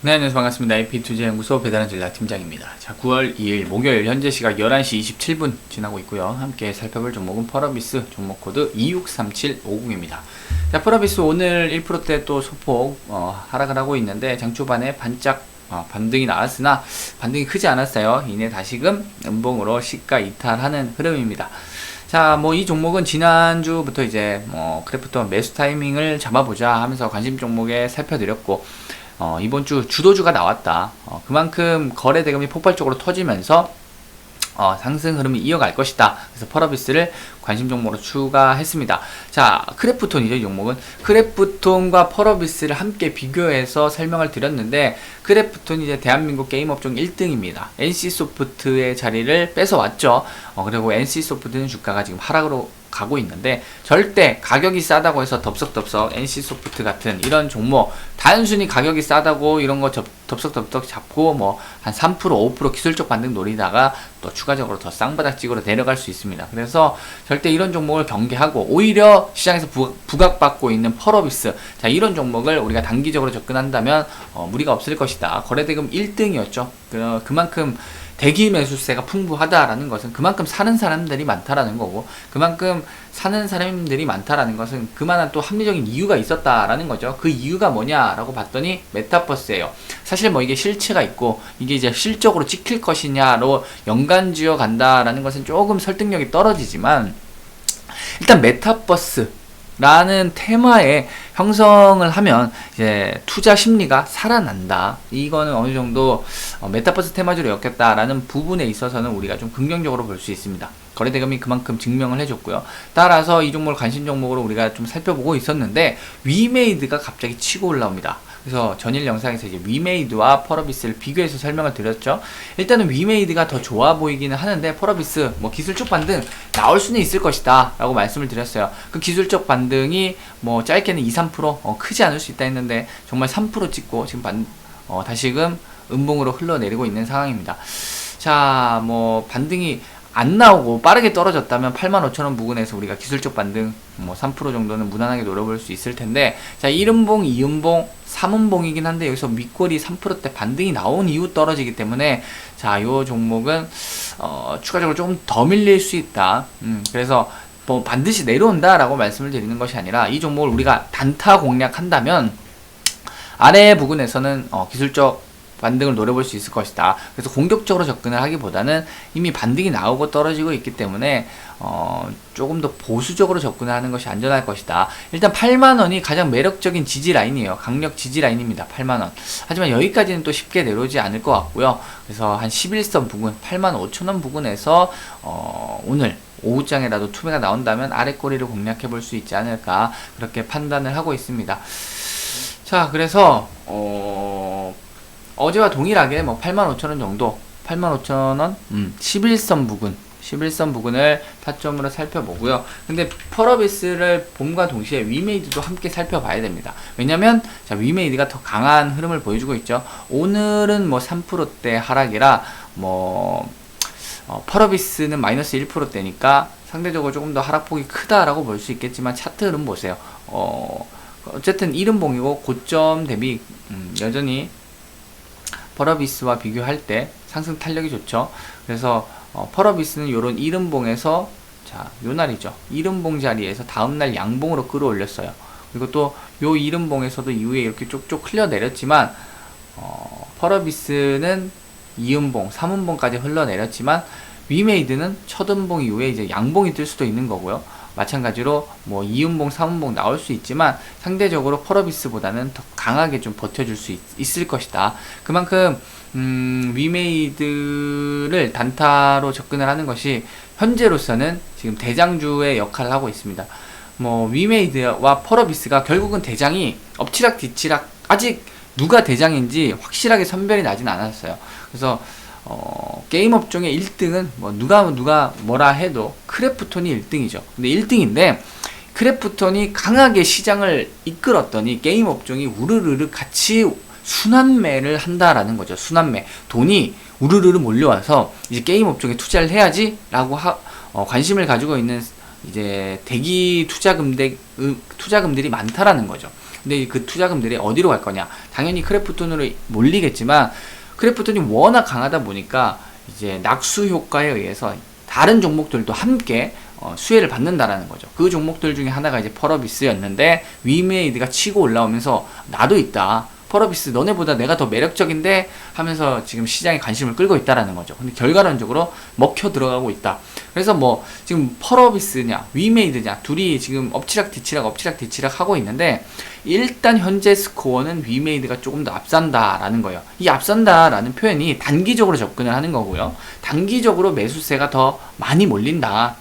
네, 안녕하세요. 반갑습니다. IP투자연구소 배달한 전략 팀장입니다. 자, 9월 2일 목요일 현재 시각 11시 27분 지나고 있고요. 함께 살펴볼 종목은 퍼러비스 종목 코드 263750입니다. 자, 퍼러비스 오늘 1%대 또 소폭 어, 하락을 하고 있는데 장 초반에 반짝 어, 반등이 나왔으나 반등이 크지 않았어요. 이내 다시금 음봉으로 시가 이탈하는 흐름입니다. 자, 뭐 이 종목은 지난주부터 이제 뭐 크래프톤 매수 타이밍을 잡아보자 하면서 관심 종목에 살펴드렸고 어, 이번 주 주도주가 나왔다. 어, 그만큼 거래 대금이 폭발적으로 터지면서 어, 상승 흐름이 이어갈 것이다. 그래서 펄어비스를 관심 종목으로 추가했습니다. 자, 크래프톤이죠, 이 종목은. 크래프톤과 펄어비스를 함께 비교해서 설명을 드렸는데, 크래프톤이 이제 대한민국 게임 업종 1등입니다. NC소프트의 자리를 뺏어왔죠. 어, 그리고 NC소프트는 주가가 지금 하락으로 가고 있는데 절대 가격이 싸다고 해서 덥석덥석 NC소프트 같은 이런 종목 단순히 가격이 싸다고 이런 거 접, 덥석덥석 잡고 뭐 한 3% 5% 기술적 반등 노리다가 또 추가적으로 더 쌍바닥 찍으로 내려갈 수 있습니다. 그래서 절대 이런 종목을 경계하고 오히려 시장에서 부, 부각받고 있는 펄어비스 자 이런 종목을 우리가 단기적으로 접근한다면 어, 무리가 없을 것이다. 거래대금 1등이었죠. 그, 그만큼 대기 매수세가 풍부하다라는 것은 그만큼 사는 사람들이 많다라는 거고 그만큼 사는 사람들이 많다라는 것은 그만한 또 합리적인 이유가 있었다라는 거죠. 그 이유가 뭐냐라고 봤더니 메타버스예요. 사실 뭐 이게 실체가 있고 이게 이제 실적으로 찍힐 것이냐로 연관 지어 간다라는 것은 조금 설득력이 떨어지지만 일단 메타버스 라는 테마에 형성을 하면 이제 투자 심리가 살아난다. 이거는 어느 정도 어, 메타버스 테마주로 엮였다라는 부분에 있어서는 우리가 좀 긍정적으로 볼 수 있습니다. 거래 대금이 그만큼 증명을 해줬고요. 따라서 이 종목을 관심 종목으로 우리가 좀 살펴보고 있었는데 위메이드가 갑자기 치고 올라옵니다. 그래서 전일 영상에서 이제 위메이드와 펄어비스를 비교해서 설명을 드렸죠. 일단은 위메이드가 더 좋아 보이기는 하는데 펄어비스 뭐 기술적 반등 나올 수는 있을 것이다 라고 말씀을 드렸어요. 그 기술적 반등이 뭐 짧게는 2, 3% 어, 크지 않을 수 있다 했는데 정말 3% 찍고 지금 반, 어, 다시금 음봉으로 흘러내리고 있는 상황입니다. 자, 뭐 반등이 안 나오고 빠르게 떨어졌다면 85,000원 부근에서 우리가 기술적 반등 뭐 3% 정도는 무난하게 노려볼 수 있을 텐데 자 1음봉, 2음봉, 3음봉이긴 한데 여기서 윗골이 3%대 반등이 나온 이후 떨어지기 때문에 자 요 종목은 어, 추가적으로 조금 더 밀릴 수 있다. 음, 그래서 뭐 반드시 내려온다라고 말씀을 드리는 것이 아니라 이 종목을 우리가 단타 공략한다면 아래 부분에서는 어, 기술적 반등을 노려볼 수 있을 것이다. 그래서 공격적으로 접근을 하기보다는 이미 반등이 나오고 떨어지고 있기 때문에 어, 조금 더 보수적으로 접근을 하는 것이 안전할 것이다. 일단 8만 원이 가장 매력적인 지지 라인이에요. 강력 지지 라인입니다. 8만 원. 하지만 여기까지는 또 쉽게 내려오지 않을 것 같고요. 그래서 한 11선 부근, 8만 5천 원 부근에서 어, 오늘 오후장에라도 투매가 나온다면 아래 꼬리를 공략해 볼 수 있지 않을까 그렇게 판단을 하고 있습니다. 자, 그래서 어, 어제와 동일하게 뭐 85,000원 정도, 85,000원, 음, 11선 부근, 11선 부근을 타점으로 살펴보고요. 근데 펄어비스를 봄과 동시에 위메이드도 함께 살펴봐야 됩니다. 왜냐면 자, 위메이드가 더 강한 흐름을 보여주고 있죠. 오늘은 뭐 3%대 하락이라 뭐 어, 펄어비스는 마이너스 1%대니까 상대적으로 조금 더 하락폭이 크다라고 볼 수 있겠지만 차트 흐름 보세요. 어, 어쨌든 이른봉이고 고점 대비 음, 여전히 펄어비스와 비교할 때 상승 탄력이 좋죠. 그래서 어, 펄어비스는 이런 이른봉에서 자, 요 날이죠. 이른봉 자리에서 다음날 양봉으로 끌어올렸어요. 그리고 또 요 이른봉에서도 이후에 이렇게 쪽쪽 흘러내렸지만 어, 펄어비스는 이음봉, 삼음봉까지 흘러내렸지만 위메이드는 첫 음봉 이후에 이제 양봉이 뜰 수도 있는 거고요. 마찬가지로 뭐 이음봉, 삼음봉 나올 수 있지만 상대적으로 펄어비스보다는 더 강하게 좀 버텨줄 수 있, 을 것이다. 그만큼 음, 위메이드를 단타로 접근을 하는 것이 현재로서는 지금 대장주의 역할을 하고 있습니다. 뭐 위메이드와 펄어비스가 결국은 대장이 엎치락 뒤치락 아직 누가 대장인지 확실하게 선별이 나진 않았어요. 그래서 어, 게임 업종의 1등은 뭐 누가 누가 뭐라 해도 크래프톤이 1등이죠. 근데 1등인데 크래프톤이 강하게 시장을 이끌었더니 게임 업종이 우르르르 같이 순환매를 한다라는 거죠. 순환매. 돈이 우르르르 몰려와서 이제 게임 업종에 투자를 해야지라고 하, 어, 관심을 가지고 있는 이제 대기 투자금들 투자금들이 많다라는 거죠. 근데 그 투자금들이 어디로 갈 거냐? 당연히 크래프톤으로 몰리겠지만 크래프톤이 워낙 강하다 보니까 이제 낙수 효과에 의해서 다른 종목들도 함께 어, 수혜를 받는다라는 거죠. 그 종목들 중에 하나가 이제 펄어비스였는데 위메이드가 치고 올라오면서 나도 있다. 펄어비스 너네보다 내가 더 매력적인데 하면서 지금 시장에 관심을 끌고 있다라는 거죠. 근데 결과론적으로 먹혀 들어가고 있다. 그래서 뭐 지금 펄어비스냐 위메이드냐 둘이 지금 엎치락 뒤치락 엎치락 뒤치락 하고 있는데 일단 현재 스코어는 위메이드가 조금 더 앞선다라는 거예요. 이 앞선다라는 표현이 단기적으로 접근을 하는 거고요. 단기적으로 매수세가 더 많이 몰린다.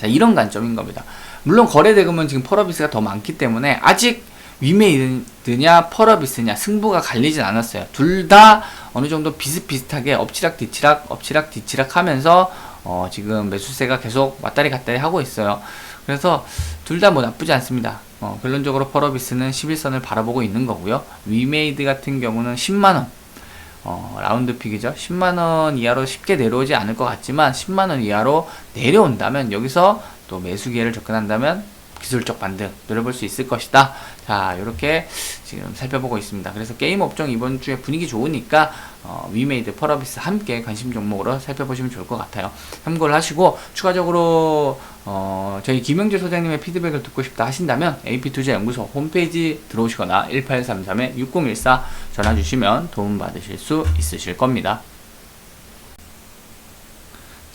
자, 이런 관점인 겁니다. 물론 거래 대금은 지금 펄어비스가 더 많기 때문에 아직 위메이드냐 펄어비스냐 승부가 갈리진 않았어요. 둘 다 어느 정도 비슷비슷하게 엎치락 뒤치락 엎치락 뒤치락 하면서 어, 지금 매수세가 계속 왔다리 갔다리 하고 있어요. 그래서 둘 다 뭐 나쁘지 않습니다. 어, 결론적으로 펄어비스는 11선을 바라보고 있는 거고요. 위메이드 같은 경우는 10만원 어, 라운드 픽이죠. 10만원 이하로 쉽게 내려오지 않을 것 같지만 10만원 이하로 내려온다면 여기서 또 매수 기회를 접근한다면 기술적 반등 노려볼 수 있을 것이다. 자, 이렇게 지금 살펴보고 있습니다. 그래서 게임 업종 이번 주에 분위기 좋으니까 어, 위메이드, 펄어비스 함께 관심 종목으로 살펴보시면 좋을 것 같아요. 참고를 하시고 추가적으로 어, 저희 김영재 소장님의 피드백을 듣고 싶다 하신다면 AP투자연구소 홈페이지 들어오시거나 1833-6014 전화 주시면 도움 받으실 수 있으실 겁니다.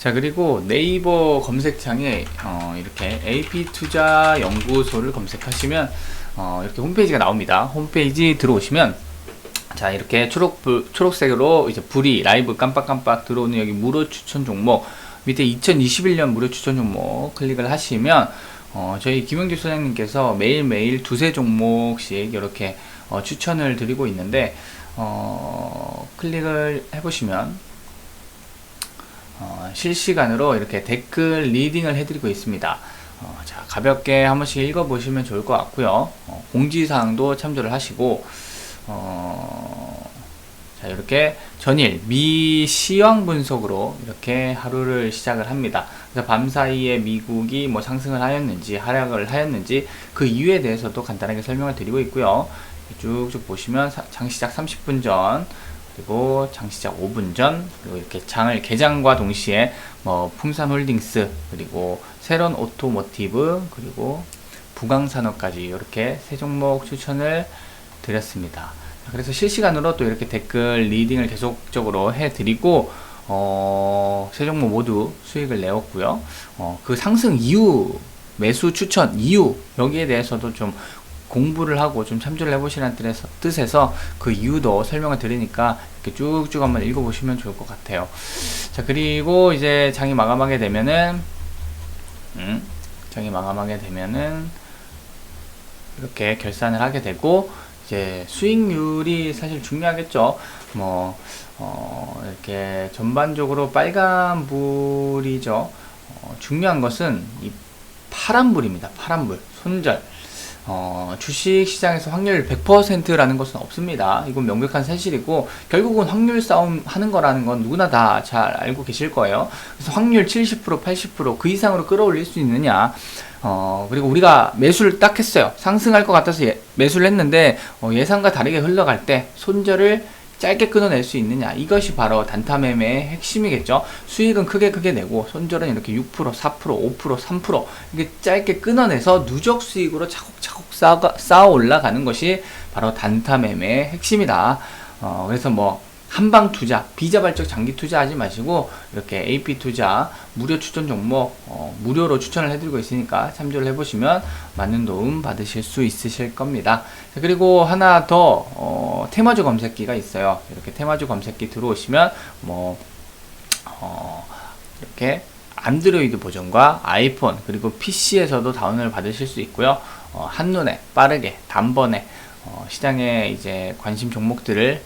자 그리고 네이버 검색창에 어, 이렇게 AP투자연구소를 검색하시면 어, 이렇게 홈페이지가 나옵니다. 홈페이지 들어오시면 자 이렇게 초록 초록색으로 이제 불이 라이브 깜빡깜빡 들어오는 여기 무료 추천 종목 밑에 2021년 무료 추천 종목 클릭을 하시면 어, 저희 김영주 소장님께서 매일매일 두세 종목씩 이렇게 어, 추천을 드리고 있는데 어, 클릭을 해보시면 어, 실시간으로 이렇게 댓글 리딩을 해드리고 있습니다. 어, 자, 가볍게 한 번씩 읽어보시면 좋을 것 같고요. 어, 공지사항도 참조를 하시고, 어, 자, 이렇게 전일 미시황 분석으로 이렇게 하루를 시작을 합니다. 그래서 밤 사이에 미국이 뭐 상승을 하였는지 하락을 하였는지 그 이유에 대해서도 간단하게 설명을 드리고 있고요. 쭉쭉 보시면 장 시작 30분 전 그리고 장 시작 5분 전 그리고 이렇게 장을 개장과 동시에 뭐 풍산홀딩스 그리고 새로운 오토모티브 그리고 부강산업까지 이렇게 세 종목 추천을 드렸습니다. 그래서 실시간으로 또 이렇게 댓글 리딩을 계속적으로 해드리고 어, 세 종목 모두 수익을 내었고요. 어, 그 상승 이유 매수 추천 이유 여기에 대해서도 좀 공부를 하고 좀 참조를 해보시라는 뜻에서, 그 이유도 설명을 드리니까 이렇게 쭉쭉 한번 읽어보시면 좋을 것 같아요. 자, 그리고 이제 장이 마감하게 되면은, 음, 장이 마감하게 되면은, 이렇게 결산을 하게 되고, 이제 수익률이 사실 중요하겠죠. 뭐, 어, 이렇게 전반적으로 빨간불이죠. 어, 중요한 것은 이 파란불입니다. 파란불. 손절. 어, 주식 시장에서 확률 100%라는 것은 없습니다. 이건 명백한 사실이고 결국은 확률 싸움 하는 거라는 건 누구나 다 잘 알고 계실 거예요. 그래서 확률 70% 80%그 이상으로 끌어올릴 수 있느냐? 어, 그리고 우리가 매수를 딱 했어요. 상승할 것 같아서 예, 매수를 했는데 어, 예상과 다르게 흘러갈 때 손절을 짧게 끊어낼 수 있느냐. 이것이 바로 단타 매매의 핵심이겠죠. 수익은 크게 크게 내고 손절은 이렇게 6% 4% 5% 3% 이게 짧게 끊어내서 누적 수익으로 차곡차곡 쌓아, 올라가는 것이 바로 단타 매매의 핵심이다. 어, 그래서 뭐 한방 투자, 비자발적 장기 투자하지 마시고 이렇게 AP 투자 무료 추천 종목 어, 무료로 추천을 해드리고 있으니까 참조를 해보시면 많은 도움 받으실 수 있으실 겁니다. 자, 그리고 하나 더 어, 테마주 검색기가 있어요. 이렇게 테마주 검색기 들어오시면 뭐 어, 이렇게 안드로이드 버전과 아이폰 그리고 PC에서도 다운을 받으실 수 있고요. 어, 한눈에 빠르게 단번에 어, 시장에 이제 관심 종목들을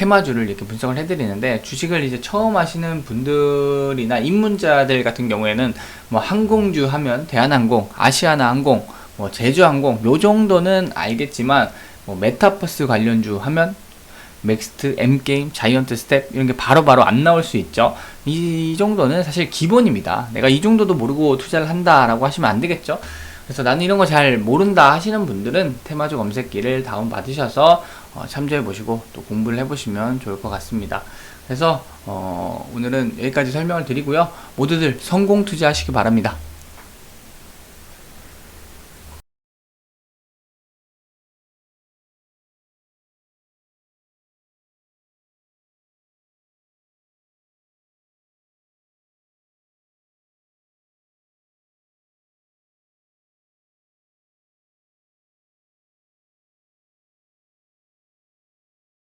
테마주를 이렇게 분석을 해드리는데 주식을 이제 처음 하시는 분들이나 입문자들 같은 경우에는 뭐 항공주 하면 대한항공, 아시아나항공, 뭐 제주항공 요 정도는 알겠지만 뭐 메타버스 관련주 하면 맥스트, M게임, 자이언트 스텝 이런 게 바로바로 안 나올 수 있죠. 이 정도는 사실 기본입니다. 내가 이 정도도 모르고 투자를 한다라고 하시면 안 되겠죠. 그래서 나는 이런 거 잘 모른다 하시는 분들은 테마주 검색기를 다운받으셔서 어, 참조해 보시고 또 공부를 해 보시면 좋을 것 같습니다. 그래서 어, 오늘은 여기까지 설명을 드리고요. 모두들 성공 투자하시기 바랍니다.